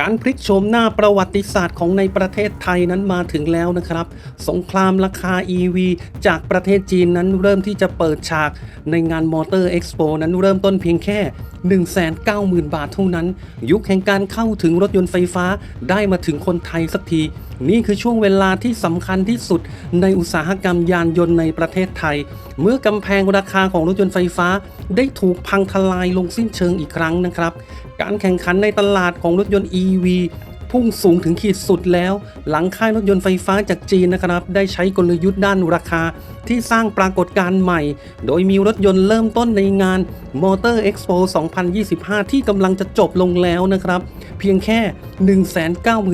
การพลิกโฉมหน้าประวัติศาสตร์ของในประเทศไทยนั้นมาถึงแล้วนะครับ สงครามราคา EV จากประเทศจีนนั้นเริ่มที่จะเปิดฉากในงานมอเตอร์เอ็กซ์โปนั้นเริ่มต้นเพียงแค่ 190,000 บาทเท่านั้น ยุคแห่งการเข้าถึงรถยนต์ไฟฟ้าได้มาถึงคนไทยสักที นี่คือช่วงเวลาที่สำคัญที่สุดในอุตสาหกรรมยานยนต์ในประเทศไทย เมื่อกำแพงราคาของรถยนต์ไฟฟ้า ได้ถูกพังทลายลงสิ้นเชิงอีกครั้งนะครับ การแข่งขันในตลาดของรถยนต์ EV พุ่งสูงถึงขีดสุดแล้ว หลังค่ายรถยนต์ไฟฟ้าจากจีนนะครับ ได้ใช้กลยุทธ์ด้านราคาที่สร้างปรากฏการณ์ใหม่ โดยมีรถยนต์เริ่มต้นในงาน Motor Expo 2025 ที่กำลังจะจบลงแล้วนะครับ เพียงแค่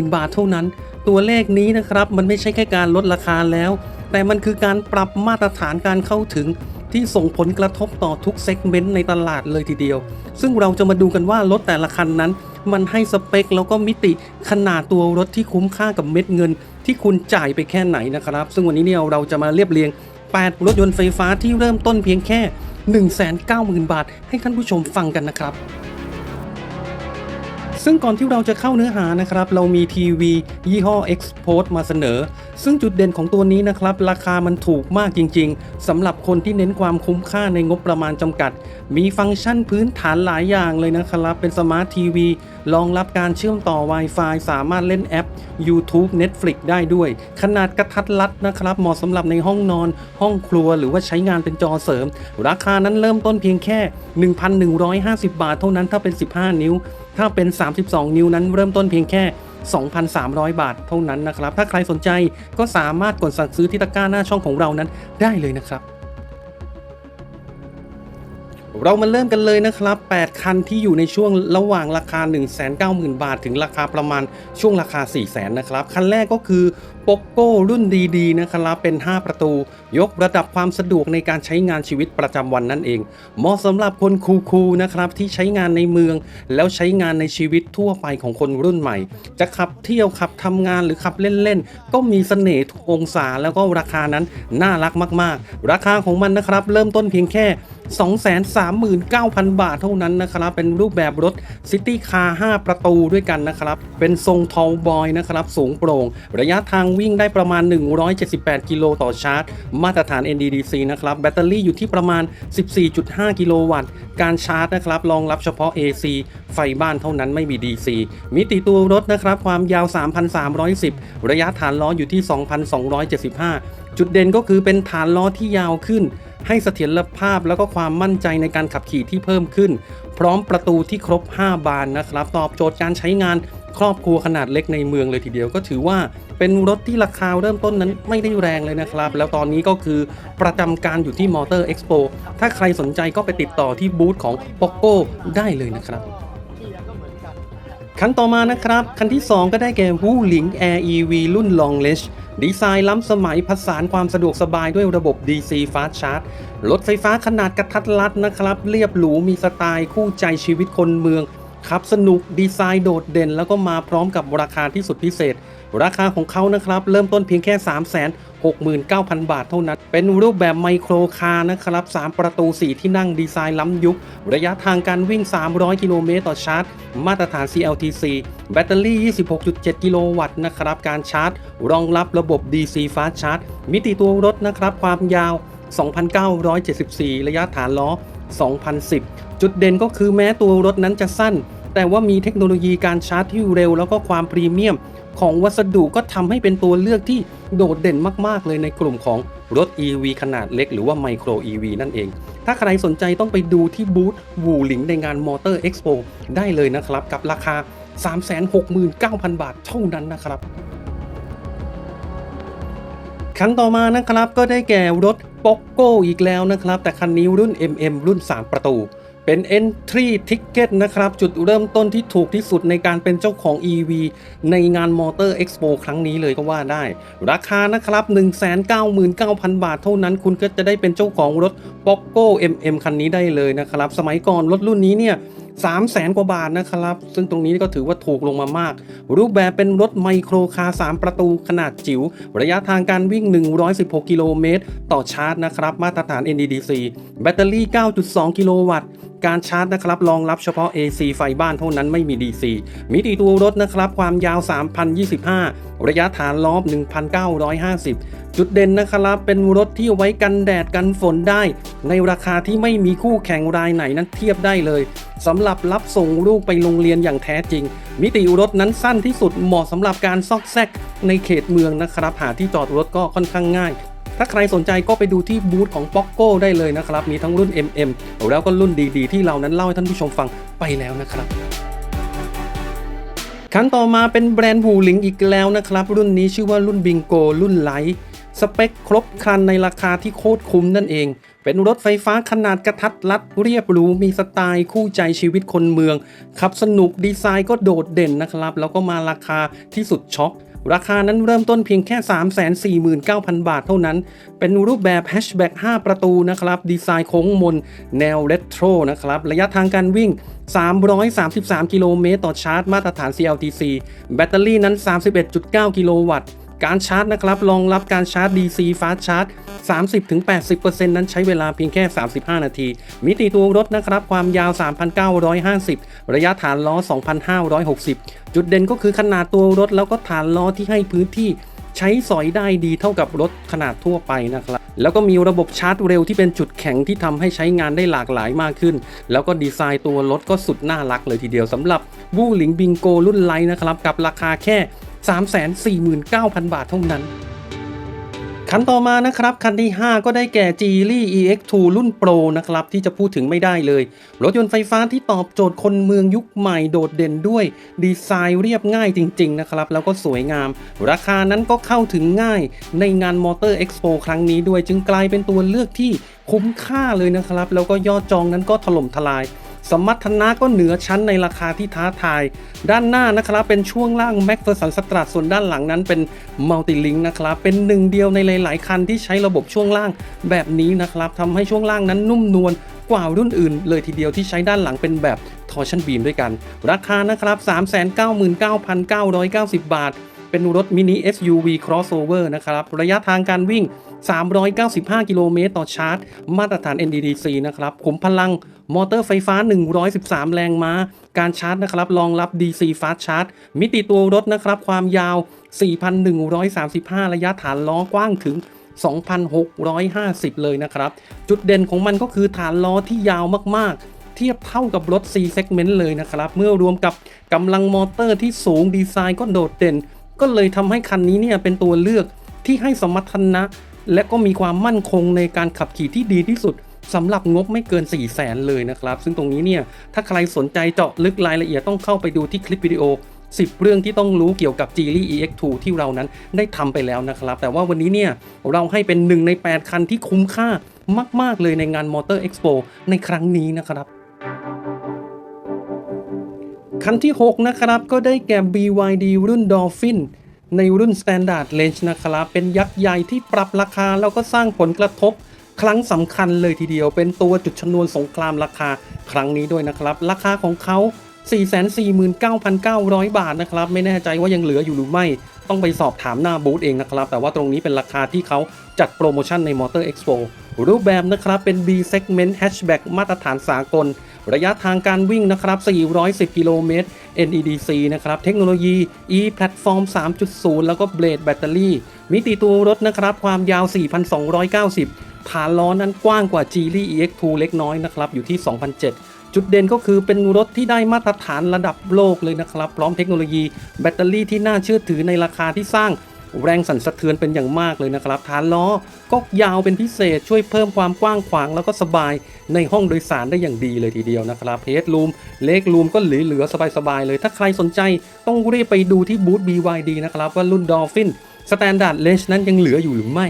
190,000 บาทเท่านั้น ตัวเลขนี้นะครับ มันไม่ใช่แค่การลดราคาแล้ว แต่มันคือการปรับมาตรฐานการเข้าถึง ที่ส่งผลกระทบต่อทุกเซกเมนต์ในตลาดเลยทีเดียว ซึ่งเราจะมาดูกันว่ารถแต่ละคันนั้น มันให้สเปคแล้วก็มิติขนาดตัวรถที่คุ้มค่ากับเม็ดเงิน ที่คุณจ่ายไปแค่ไหนนะครับ ซึ่งวันนี้เนี่ยเราจะมาเรียบเรียง 8 รถยนต์ไฟฟ้าที่เริ่มต้นเพียงแค่ 190,000 บาท ให้ท่านผู้ชมฟังกันนะครับ ซึ่งก่อนที่เราจะเข้าเนื้อหานะครับ เรามีทีวียี่ห้อ X p o r t มาเสนอ ซึ่งจุดเด่นของตัวนี้นะครับ ราคามันถูกมากจริง ๆสำหรับคนที่เน้นความคุ้มค่าในงบประมาณจำกัด มีฟังก์ชันพื้นฐานหลายอย่างเลยนะครับ เป็นสมาร์ททีวีรองรับการเชื่อมต่อ Wi-Fi สามารถเล่นแอป YouTube Netflix ได้ด้วย ขนาดกระทัดรัดนะครับเหมาะสำหรับในห้องนอน ห้องครัวหรือว่าใช้งานเป็นจอเสริม ราคานั้นเริ่มต้นเพียงแค่ 1,150 บาทเท่านั้นถ้าเป็น 15 นิ้ว ถ้าเป็น 32 นิ้วนั้นเริ่มต้นเพียงแค่ 2,300 บาทเท่านั้นนะครับ ถ้าใครสนใจก็สามารถกดสั่งซื้อที่ตะกร้าหน้าช่องของเรานั้นได้เลยนะครับเรามาเริ่มกันเลยนะครับ 8 คันที่อยู่ในช่วงระหว่างราคา 190,000 บาท ถึงราคาประมาณช่วงราคา 400,000 นะครับ คันแรกก็คือ p o c o รุ่นดีๆนะครับเป็น 5 ประตู ยกระดับความสะดวกในการใช้งานชีวิตประจำวันนั่นเอง เหมาะสำหรับคนคูลๆนะครับที่ใช้งานในเมือง แล้วใช้งานในชีวิตทั่วไปของคนรุ่นใหม่ จะขับเที่ยวขับทำงานหรือขับเล่นๆ ก็มีเสน่ห์ทุกองศาแล้วก็ราคานั้นน่ารักมากๆ ราคาของมันนะครับ เริ่มต้นเพียงแค่239,000 บาทเท่านั้นนะครับ เป็นรูปแบบรถ City Car 5ประตูด้วยกันนะครับ เป็นทรงทอลบอยนะครับ สูงโปร่ง ระยะทางวิ่งได้ประมาณ 178 กิโลต่อชาร์จ มาตรฐาน NDDC นะครับ แบตเตอรี่อยู่ที่ประมาณ 14.5 กิโลวัตต์ การชาร์จนะครับรองรับเฉพาะ AC ไฟบ้านเท่านั้นไม่มี DC มิติตัวรถนะครับความยาว 3,310 ระยะฐานล้ออยู่ที่ 2,275 จุดเด่นก็คือเป็นฐานล้อที่ยาวขึ้นให้เสถียรภาพแล้วก็ความมั่นใจในการขับขี่ที่เพิ่มขึ้น พร้อมประตูที่ครบ 5 บานนะครับ ตอบโจทย์การใช้งาน ครอบครัวขนาดเล็กในเมืองเลยทีเดียวก็ถือว่าเป็นรถที่ราคาเริ่มต้นนั้นไม่ได้แรงเลยนะครับ แล้วตอนนี้ก็คือประจำการอยู่ที่มอเตอร์เอ็กซ์โปถ้าใครสนใจก็ไปติดต่อที่บูธของ p o c o ได้เลยนะครับคันต่อมานะครับ คันที่ 2 ก็ได้แก่ w u l i n g Air EV รุ่น Long Range ดีไซน์ล้ำสมัยผสานความสะดวกสบายด้วยระบบ DC Fast Charge รถไฟฟ้าขนาดกระทัดรัดนะครับ เรียบหรูมีสไตล์คู่ใจชีวิตคนเมือง ขับสนุกดีไซน์โดดเด่น แล้วก็มาพร้อมกับราคาที่สุดพิเศษ ราคาของเขานะครับ เริ่มต้นเพียงแค่ 3 6 9 0 0 0 บาทเท่านั้น เป็นรูปแบบไมโครคาร์นะครับ 3 ประตู 4 ที่นั่งดีไซน์ล้ำยุค ระยะทางการวิ่ง 300 กิโลเมตรต่อชาร์จ มาตรฐาน CLTC แบตเตอรี่ 26.7 กิโลวัตต์นะครับ การชาร์จ รองรับระบบ DC Fast Charge มิติตัวรถนะครับ ความยาว 2,974 ระยะฐานล้อ 2,010 จุดเด่นก็คือแม้ตัวรถนั้นจะสั้น แต่ว่ามีเทคโนโลยีการชาร์จที่เร็ว แล้วก็ความพรีเมียม ของวัสดุก็ทำให้เป็นตัวเลือกที่โดดเด่นมาก ๆ เลยในกลุ่มของรถ EV ขนาดเล็กหรือว่าไมโคร EV นั่นเอง ถ้าใครสนใจต้องไปดูที่บูธวูหลิงในงาน Motor Expo ได้เลยนะครับ กับราคา 369,000 บาทเท่านั้นนะครับคันต่อมานะครับก็ได้แก่รถ p o c o อีกแล้วนะครับ แต่คันนี้รุ่น MM รุ่น 3 ประตู เป็น Entry Ticket นะครับ จุดเริ่มต้นที่ถูกที่สุดในการเป็นเจ้าของ EV ในงาน Motor Expo ครั้งนี้เลยก็ว่าได้ ราคานะครับ 199,000 บาทเท่านั้น คุณก็จะได้เป็นเจ้าของรถ p o c o MM คันนี้ได้เลยนะครับ สมัยก่อนรถรุ่นนี้เนี่ย3 0 0แสนกว่าบาทนะครับ ซึ่งตรงนี้ก็ถือว่าถูกลงมามาก รูปแบบเป็นรถไมโครคาร์3ประตูขนาดจิ๋ว ระยะทางการวิ่ง 116 กิโลเมตร ต่อชาร์จนะครับ มาตรฐาน NEDC แบตเตอรี่ 9.2 กิโลวัตต์การชาร์จนะครับรองรับเฉพาะ AC ไฟบ้านเท่านั้นไม่มี DC มิติตัวรถนะครับความยาว 3,025 ระยะฐานล้อ1,950 จุดเด่นนะครับเป็นรถที่ไว้กันแดดกันฝนได้ ในราคาที่ไม่มีคู่แข่งรายไหนนั้นเทียบได้เลยสำหรับรับส่งลูกไปโรงเรียนอย่างแท้จริง มิติรถนั้นสั้นที่สุดเหมาะสำหรับการซอกแซกในเขตเมืองนะครับหาที่จอดรถก็ค่อนข้างง่าย ถ้าใครสนใจก็ไปดูที่บูธของ p o c o ได้เลยนะครับ มีทั้งรุ่น MM แล้วก็รุ่นดีๆ ที่เรานั้นเล่าให้ท่านผู้ชมฟังไปแล้วนะครับคันต่อมาเป็นแบรนด์หูหลิงอีกแล้วนะครับ รุ่นนี้ชื่อว่ารุ่นบิงโกรุ่นไลท์สเปคครบครันในราคาที่โคตรคุ้มนั่นเอง เป็นรถไฟฟ้าขนาดกระทัดรัดเรียบหรูมีสไตล์คู่ใจชีวิตคนเมือง ขับสนุกดีไซน์ก็โดดเด่นนะครับ แล้วก็มาราคาที่สุดช็อก ราคานั้นเริ่มต้นเพียงแค่ 349,000 บาทเท่านั้น เป็นรูปแบบแฮชแบ็ก5 ประตูนะครับ ดีไซน์โค้งมน แนวเรโทรนะครับ ระยะทางการวิ่ง 333 กิโลเมตรต่อชาร์จมาตรฐาน CLTC แบตเตอรี่นั้น 31.9 กิโลวัตต์ การชาร์จนะครับรองรับการชาร์จ DC Fast Charge 30-80%นั้นใช้เวลาเพียงแค่ 35 นาที มิติตัวรถนะครับ ความยาว 3,950 ระยะฐานล้อ 2,560 จุดเด่นก็คือขนาดตัวรถแล้วก็ฐานล้อที่ให้พื้นที่ใช้สอยได้ดีเท่ากับรถขนาดทั่วไปนะครับ แล้วก็มีระบบชาร์จเร็วที่เป็นจุดแข็งที่ทำให้ใช้งานได้หลากหลายมากขึ้น แล้วก็ดีไซน์ตัวรถก็สุดน่ารักเลยทีเดียวสำหรับบูหลิงบิงโกรุ่นไลท์นะครับ กับราคาแค่ 349,000 บาทเท่านั้น คันต่อมานะครับ คันที่ 5 ก็ได้แก่ Geely EX2 รุ่นโปรนะครับ ที่จะพูดถึงไม่ได้เลย รถยนต์ไฟฟ้าที่ตอบโจทย์คนเมืองยุคใหม่โดดเด่นด้วย ดีไซน์เรียบง่ายจริง ๆ นะครับ แล้วก็สวยงาม ราคานั้นก็เข้าถึงง่ายในงานมอเตอร์เอ็กซ์โปครั้งนี้ด้วยจึงกลายเป็นตัวเลือกที่คุ้มค่าเลยนะครับ แล้วก็ยอดจองนั้นก็ถล่มทลาย สมรรถนะก็เหนือชั้นในราคาที่ท้าทาย ด้านหน้านะครับเป็นช่วงล่าง m a c p h e r s o n s t r a t ส่วนด้านหลังนั้นเป็น Multi Link นะครับ เป็นหนึ่งเดียวในหลาย ๆ คันที่ใช้ระบบช่วงล่างแบบนี้นะครับทำให้ช่วงล่างนั้นนุ่มนวลกว่ารุ่นอื่นเลยทีเดียวที่ใช้ด้านหลังเป็นแบบ Torsion Beam ด้วยกัน ราคานะครับ 399,990 บาท เป็นรถมินิ SUV crossover นะครับ ระยะทางการวิ่ง 395 กิโลเมตรต่อชาร์จ มาตรฐาน NDDC นะครับขุมพลังมอเตอร์ไฟฟ้า 113 แรงม้า การชาร์จนะครับรองรับ DC Fast Charge มิติตัวรถนะครับความยาว 4,135 ระยะฐานล้อกว้างถึง2,650 เลยนะครับ จุดเด่นของมันก็คือฐานล้อที่ยาวมากๆ เทียบเท่ากับรถ C segment เลยนะครับ เมื่อรวมกับกำลังมอเตอร์ที่สูงดีไซน์ก็โดดเด่น ก็เลยทำให้คันนี้เนี่ยเป็นตัวเลือกที่ให้สมรรถนะ และก็มีความมั่นคงในการขับขี่ที่ดีที่สุดสำหรับงบไม่เกิน 4 0 0แสนเลยนะครับ ซึ่งตรงนี้เนี่ย ถ้าใครสนใจเจาะลึกรายละเอียดต้องเข้าไปดูที่คลิปวิดีโอ 10 เรื่องที่ต้องรู้เกี่ยวกับ Geely EX2 ที่เรานั้นได้ทำไปแล้วนะครับ แต่ว่าวันนี้เนี่ย เราให้เป็นหนึ่งใน 8 คันที่คุ้มค่ามาก ๆ เลยในงาน Motor Expo ในครั้งนี้นะครับ คันที่ 6 นะครับ ก็ได้แก่ BYD รุ่น Dolphin ในรุ่น Standard Range นะครับ เป็นยักษ์ใหญ่ที่ปรับราคา แล้วก็สร้างผลกระทบครั้งสำคัญเลยทีเดียว เป็นตัวจุดชนวนสงครามราคาครั้งนี้ด้วยนะครับ ราคาของเขา 449,900 บาทนะครับ ไม่แน่ใจว่ายังเหลืออยู่หรือไม่ ต้องไปสอบถามหน้าบูธเองนะครับ แต่ว่าตรงนี้เป็นราคาที่เขาจัดโปรโมชั่นใน Motor Expo รูปแบบนะครับ เป็น B segment hatchback มาตรฐานสากล ระยะทางการวิ่งนะครับ 410 กิโลเมตร NEDC นะครับ เทคโนโลยี E Platform 3.0 แล้วก็เบลดแบตเตอรี่ มิติตัวรถนะครับ ความยาว 4,290 ฐานล้อนั้นกว้างกว่า Geely EX2 เล็กน้อยนะครับ อยู่ที่ 2,007จุดเด่นก็คือเป็นรถที่ได้มาตรฐานระดับโลกเลยนะครับ พร้อมเทคโนโลยีแบตเตอรี่ที่น่าเชื่อถือในราคาที่สร้าง แรงสั่นสะเทือนเป็นอย่างมากเลยนะครับฐานล้อก็ยาวเป็นพิเศษช่วยเพิ่มความกว้างขวางแล้วก็สบายในห้องโดยสารได้อย่างดีเลยทีเดียวนะครับเฮดรูมเล็กรูมก็เหลือเหลือสบายๆเลย ถ้าใครสนใจต้องรีบไปดูที่บูธ BYD นะครับว่ารุ่น Dolphin Standard Range นั้นยังเหลืออยู่หรือไม่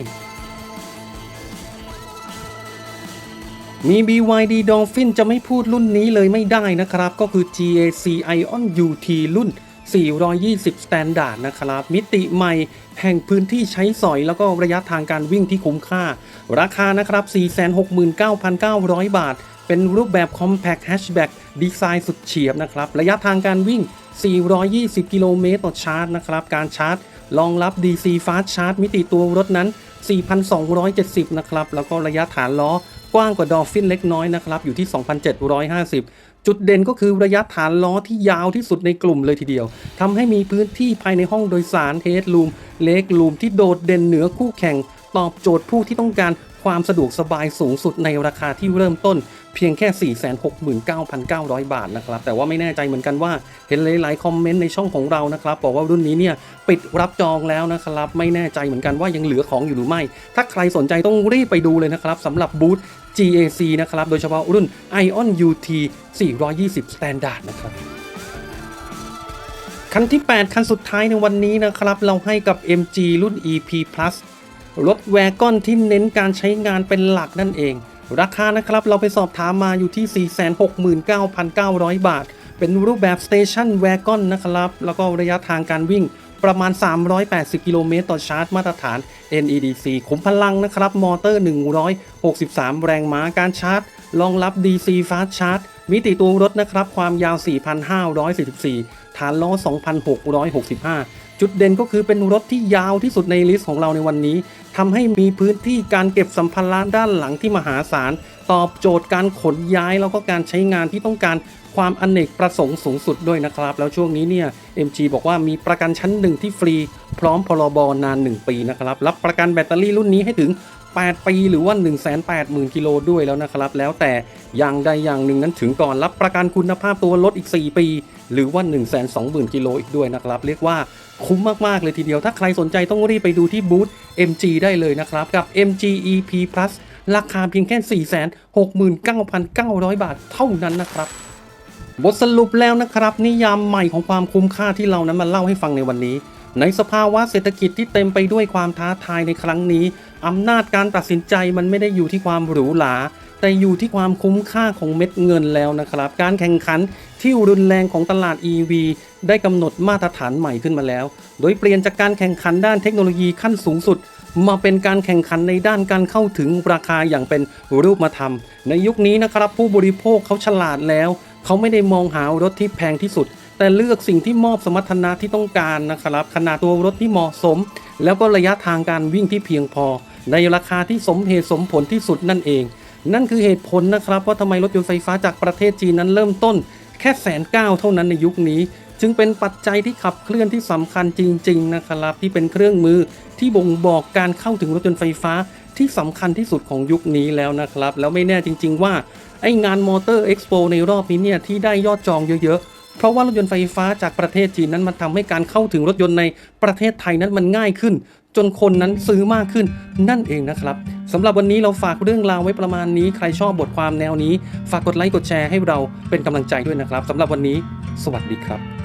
มี BYD Dolphin จะไม่พูดรุ่นนี้เลยไม่ได้นะครับ ก็คือ GAC Ion UT รุ่น 420 Standard นะครับ มิติใหม่แห่งพื้นที่ใช้สอยแล้วก็ระยะทางการวิ่งที่คุ้มค่า ราคานะครับ 469,900 บาท เป็นรูปแบบ Compact Hatchback ดีไซน์สุดเฉียบนะครับ ระยะทางการวิ่ง 420 กิโลเมตรต่อชาร์จนะครับ การชาร์จรองรับ DC Fast Charge มิติตัวรถนั้น 4,270 นะครับ แล้วก็ระยะฐานล้อกว้างกว่าดอลฟินเล็กน้อยนะครับ อยู่ที่ 2,750 จุดเด่นก็คือระยะฐานล้อที่ยาวที่สุดในกลุ่มเลยทีเดียวทำให้มีพื้นที่ภายในห้องโดยสารเฮดลูมเล็กลูมที่โดดเด่นเหนือคู่แข่ง ตอบโจทย์ผู้ที่ต้องการความสะดวกสบายสูงสุดในราคาที่เริ่มต้นเพียงแค่ 469,900 บาทนะครับ แต่ว่าไม่แน่ใจเหมือนกันว่าเห็นหลาย ๆ คอมเมนต์ในช่องของเรานะครับ บอกว่ารุ่นนี้เนี่ยปิดรับจองแล้วนะครับ ไม่แน่ใจเหมือนกันว่ายังเหลือของอยู่หรือไม่ ถ้าใครสนใจต้องรีบไปดูเลยนะครับสำหรับบูธ GAC นะครับ โดยเฉพาะรุ่น Ion UT 420 Standard นะครับ คันที่ 8 คันสุดท้ายในวันนี้นะครับ เราให้กับ MG รุ่น EP Plus รถแวกอนที่เน้นการใช้งานเป็นหลักนั่นเอง ราคานะครับเราไปสอบถามมาอยู่ที่ 469,900 บาท เป็นรูปแบบ Station Wagon นะครับ แล้วก็ระยะทางการวิ่ง ประมาณ 380 กิโลเมตรต่อชาร์จมาตรฐาน NEDC ขุมพลังนะครับ มอเตอร์ 163 แรงม้าการชาร์จรองรับ DC Fast Charge มิติตัวรถนะครับ ความยาว 4,544 ฐานล้อ 2,665 จุดเด่นก็คือเป็นรถที่ยาวที่สุดในลิสต์ของเราในวันนี้ทำให้มีพื้นที่การเก็บสัมภาระด้านหลังที่มหาศาล ตอบโจทย์การขนย้ายแล้วก็การใช้งานที่ต้องการ ความอเนกประสงค์สูงสุดด้วยนะครับ แล้วช่วงนี้เนี่ย MG บอกว่ามีประกันชั้นหนึ่งที่ฟรี พร้อมพรบนาน 1 ปีนะครับ รับประกันแบตเตอรี่รุ่นนี้ให้ถึง 8 ปีหรือว่า 180,000 กิโลด้วยแล้วนะครับ แล้วแต่อย่างใดอย่างหนึ่งนั้นถึงก่อนรับประกันคุณภาพตัวรถอีก 4 ปี หรือว่า 120,000 กิโลอีกด้วยนะครับ เรียกว่าคุ้มมาก ๆ เลยทีเดียว ถ้าใครสนใจต้องรีบไปดูที่บูธ MG ได้เลยนะครับ กับ MG EP Plus ราคาเพียงแค่ 469,900 บาทเท่านั้นนะครับ บทสรุปแล้วนะครับ นิยามใหม่ของความคุ้มค่าที่เรานั้นมาเล่าให้ฟังในวันนี้ ในสภาวะเศรษฐกิจที่เต็มไปด้วยความท้าทายในครั้งนี้อำนาจการตัดสินใจมันไม่ได้อยู่ที่ความหรูหราแต่อยู่ที่ความคุ้มค่าของเม็ดเงินแล้วนะครับ การแข่งขันที่รุนแรงของตลาด EV ได้กำหนดมาตรฐานใหม่ขึ้นมาแล้ว โดยเปลี่ยนจากการแข่งขันด้านเทคโนโลยีขั้นสูงสุด มาเป็นการแข่งขันในด้านการเข้าถึงราคาอย่างเป็นรูปธรรม ในยุคนี้นะครับผู้บริโภคเขาฉลาดแล้ว เขาไม่ได้มองหารถที่แพงที่สุด แต่เลือกสิ่งที่มอบสมรรถนะที่ต้องการนะครับ ขนาดตัวรถที่เหมาะสม แล้วก็ระยะทางการวิ่งที่เพียงพอ ในราคาที่สมเหตุสมผลที่สุดนั่นเอง นั่นคือเหตุผลนะครับว่าทำไมรถยนต์ไฟฟ้าจากประเทศจีนนั้นเริ่มต้น แค่แสนเก้าเท่านั้นในยุคนี้ จึงเป็นปัจจัยที่ขับเคลื่อนที่สำคัญจริง ๆ นะครับ ที่เป็นเครื่องมือที่บ่งบอกการเข้าถึงรถยนต์ไฟฟ้าที่สำคัญที่สุดของยุคนี้แล้วนะครับ แล้วไม่แน่จริง ๆ ว่า ไองานมอเตอร์เอ็กซ์โปในรอบนี้เนี่ยที่ได้ยอดจองเยอะๆ เพราะว่ารถยนต์ไฟฟ้าจากประเทศจีนนั้นมันทำให้การเข้าถึงรถยนต์ในประเทศไทยนั้นมันง่ายขึ้น จนคนนั้นซื้อมากขึ้นนั่นเองนะครับสำหรับวันนี้เราฝากเรื่องราวไว้ประมาณนี้ใครชอบบทความแนวนี้ ฝากกดไลค์กดแชร์ให้เราเป็นกำลังใจด้วยนะครับสำหรับวันนี้ สวัสดีครับ